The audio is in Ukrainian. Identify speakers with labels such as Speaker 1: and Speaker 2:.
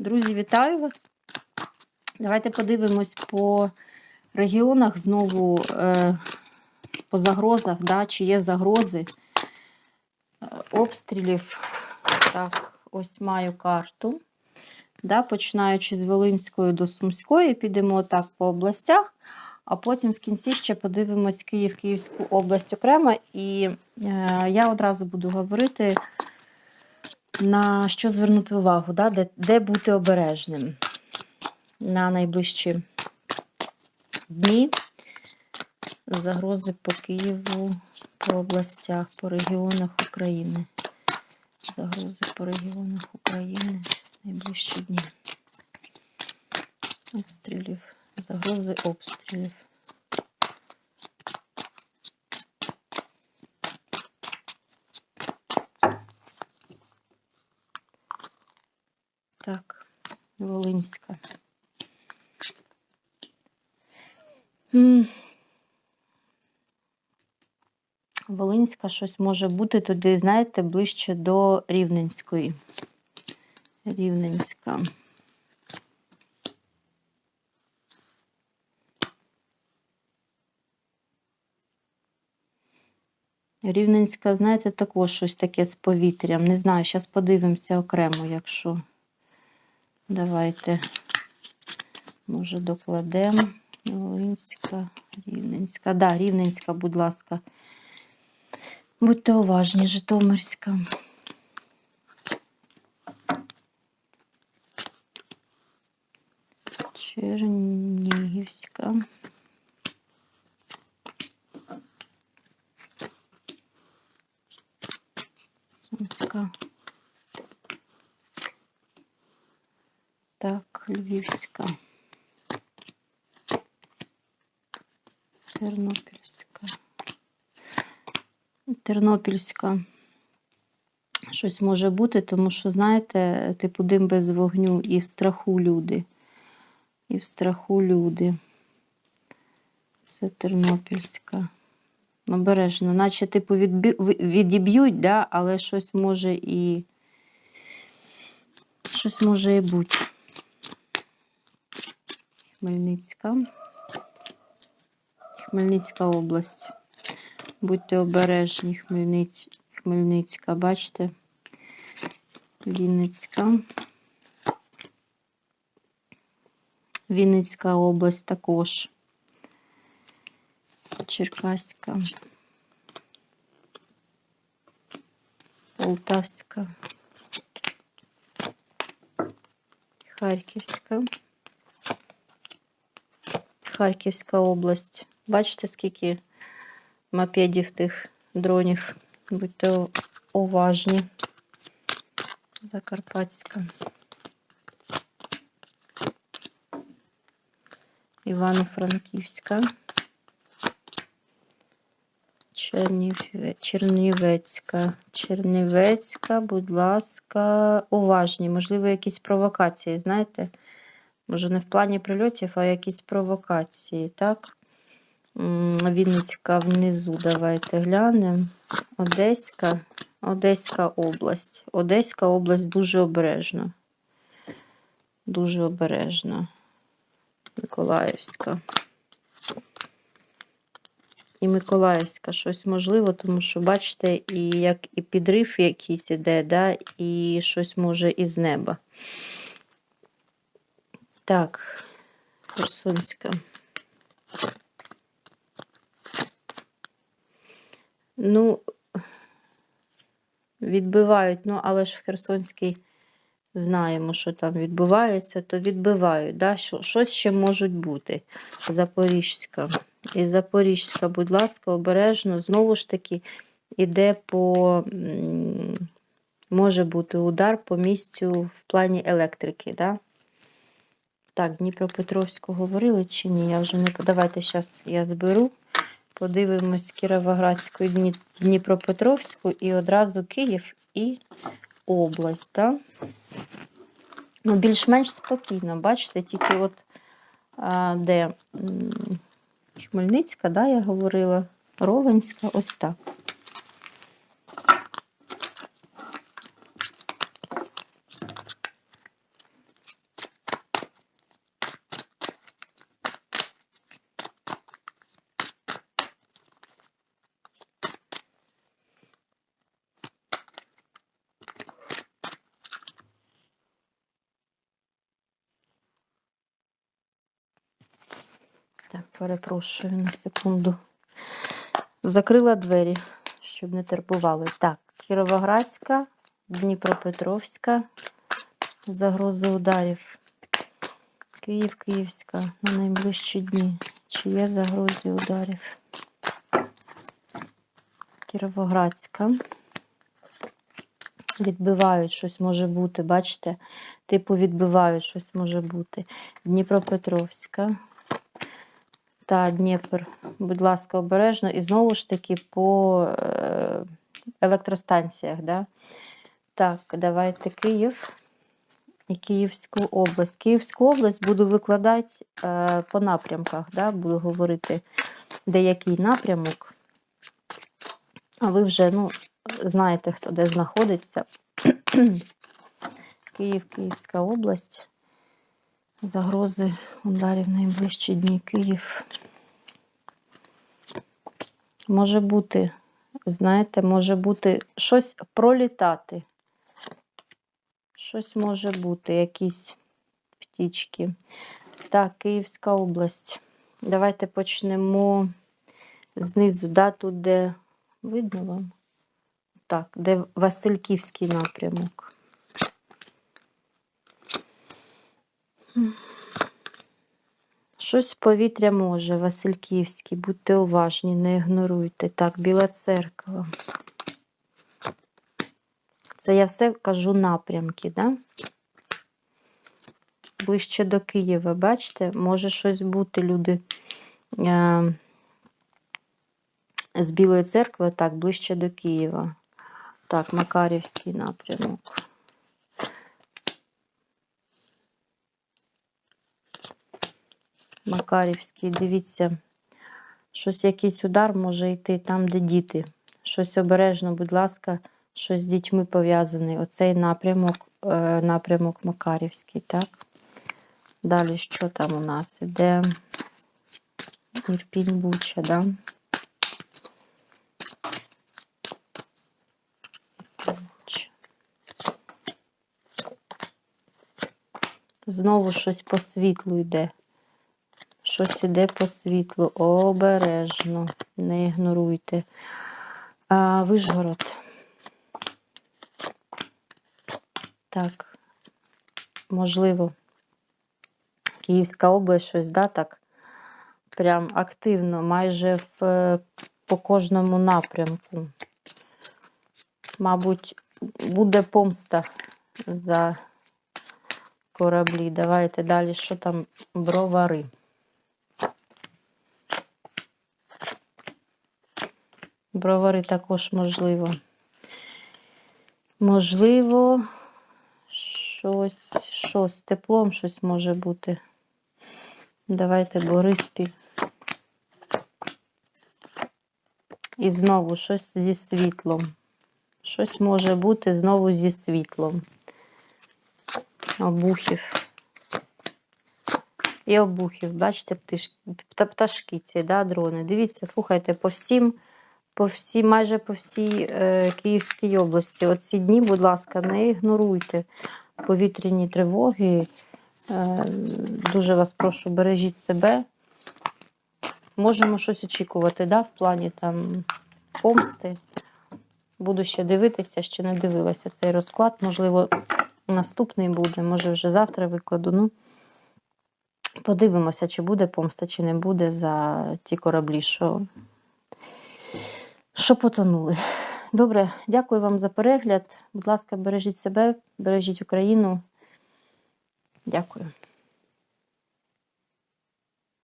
Speaker 1: Друзі, вітаю вас. Давайте подивимось по регіонах знову е, по загрозах, да, чи є загрози е, обстрілів. Так, ось маю карту. Да, Починаючи з Волинської до Сумської, підемо так по областях, а потім в кінці ще подивимось Київ, Київську область окремо. І е, я одразу буду говорити на що звернути увагу, да? де, де бути обережним на найближчі дні. Загрози по Києву, по областях, по регіонах України. Загрози по регіонах України найближчі дні. Обстрілів. Загрози обстрілів. Так, Волинська. Волинська щось може бути туди, знаєте, ближче до Рівненської. Рівненська. Рівненська, знаєте, також щось таке з повітрям. Не знаю, зараз подивимося окремо, якщо. Давайте, може, докладемо. Волинська, Рівненська. Да, Рівненська, будь ласка. Будьте уважні, Житомирська. Чернігівська. Львівська. Тернопільська. Тернопільська. Щось може бути, тому що, знаєте, типу дим без вогню і в страху люди. І в страху люди. Це Тернопільська. Обережно, наче, типу, відбі... відіб'ють, да? але щось може і. Щось може і бути. Хмельницька. Хмельницька область. Будьте обережні, Хмельниць... Хмельницька, бачите? Вінницька. Вінницька область також. Черкаська. Полтавська. Харківська. Харківська область. Бачите, скільки мопедів тих дронів. Будьте уважні. Закарпатська. Івано-Франківська. Чернівецька. Чернівецька, будь ласка, уважні. Можливо, якісь провокації, знаєте? Може, не в плані прильотів, а якісь провокації, так? Вінницька внизу, давайте глянемо. Одеська, Одеська область. Одеська область дуже обережна. Дуже обережна. Миколаївська. І Миколаївська щось можливо, тому що, бачите, і як і підрив якийсь іде, да, і щось може із неба. Так, Херсонська. Ну, відбивають, ну, але ж в Херсонській знаємо, що там відбувається, то відбивають. Да? Що, щось ще можуть бути. Запорізька. І Запорізька, будь ласка, обережно, знову ж таки, іде по, може бути удар по місцю в плані електрики. Да? Так, Дніпропетровську говорили чи ні? Я вже не Давайте зараз я зберу. Подивимось Кіровоградську, Дні... Дніпропетровську і одразу Київ і область. Да? Ну, Більш-менш спокійно, бачите, тільки от а, де Хмельницька, да, я говорила, Ровенська, ось так. Так, перепрошую на секунду. Закрила двері, щоб не турбували. Так, Кіровоградська, Дніпропетровська, загрози ударів. Київ, Київська на найближчі дні. Чи є загрози ударів? Кіровоградська. Відбивають щось може бути, бачите? Типу відбивають щось може бути. Дніпропетровська. Та Дніпр, будь ласка, обережно. І знову ж таки по е, електростанціях. Да? Так, давайте Київ і Київську область. Київську область буду викладати е, по напрямках, да? буду говорити, де який напрямок. А ви вже ну, знаєте, хто де знаходиться. Київ, Київська область. Загрози ударів найближчі дні Київ. Може бути, знаєте, може бути щось пролітати. Щось може бути, якісь птічки. Так, Київська область. Давайте почнемо знизу, да, тут, де видно вам? Так, де Васильківський напрямок. Щось повітря може, Васильківський, будьте уважні, не ігноруйте. Так, Біла церква. Це я все кажу напрямки, да? Ближче до Києва, бачите, може щось бути, люди е, з Білої церкви, так, ближче до Києва. Так, Макарівський напрямок. Макарівський, дивіться, щось якийсь удар може йти там, де діти. Щось обережно, будь ласка, щось з дітьми пов'язаний. Оцей напрямок, е, напрямок Макарівський, так? Далі що там у нас? Іде Ірпінь Буча, да? Знову щось по світлу йде. Щось іде по світлу. Обережно. Не ігноруйте. А, Вишгород. Так, можливо, Київська область щось, да, так? Прям активно, майже в, е, по кожному напрямку. Мабуть, буде помста за кораблі. Давайте далі, що там бровари. Бровари також можливо. Можливо, щось, щось теплом щось може бути. Давайте Бориспіль. І знову щось зі світлом. Щось може бути знову зі світлом. Обухів. І обухів, бачите, пташки ці, да, дрони. Дивіться, слухайте, по всім, по всій, майже по всій е, Київській області. Оці дні, будь ласка, не ігноруйте повітряні тривоги. Е, дуже вас прошу, бережіть себе. Можемо щось очікувати, да, в плані там помсти. Буду ще дивитися, ще не дивилася цей розклад. Можливо, наступний буде, може вже завтра викладу. Ну, подивимося, чи буде помста, чи не буде за ті кораблі, що, що потонули. Добре, дякую вам за перегляд. Будь ласка, бережіть себе, бережіть Україну. Дякую.